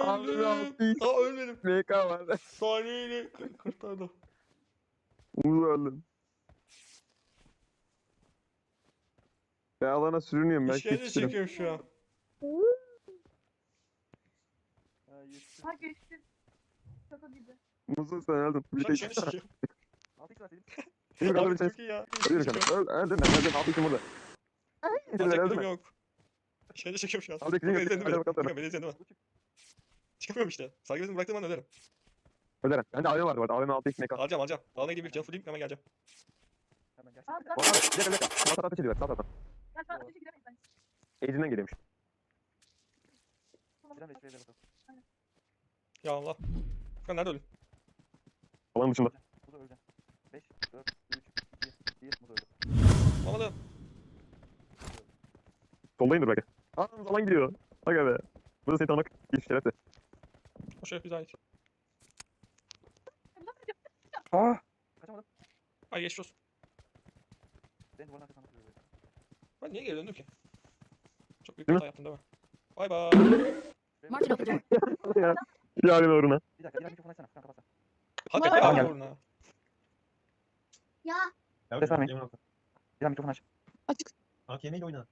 Abi Öldüm. Aa ölmedim. MK var. Saniyeyle kurtardım. Öldüm. Ben alana sürünüyorum. Ben İşkence keçirim. çekiyorum şu an. Ha geçti. Şaka gibi. Muzu sen öldün. Bir Şu an şey işkence çekiyorum. Benim kadar bir Abi şey. çok iyi ya. Ölüyorum şu an. Öl- Öldüm ben. Öldüm. Altı için burada. Öldüm gücüm mi? yok. İşkence çekiyorum şu an. Yok. izledin Hadi bakalım. Bakın beni izledin mi? Çıkamıyorum işte. Saygı bezini bıraktığım an ölerim. Ölerim. Bende AVM vardı bu arada. AVM 6x MK. Alacağım alacağım. Alana gidip bir can fullleyip hemen geleceğim. Aa, Bu zaten- arada bir dakika bir dakika. Sağ tarafta ateş ediyorlar. Sağ şu an ateşe gidemeyiz bence. Eğicinden geliyormuş. Ya Allah. Furkan nerede öldün? Alanın dışında. Alamadım. Soldayımdır belki. Aa zaman gidiyor. Aga be. Burada seni tanımak bir şerefti. O şeref bize ait. Aa. Ay geçmiş olsun. Ben niye geri döndüm ki? Çok büyük bir hata yaptım değil mi? Bay bay. Marked a location. ya. Bir uğruna. Hakikaten Tamam. ya uğruna. Ya Ses vermeyin. Bir mikrofon aç. Açık. AKM ile oyna.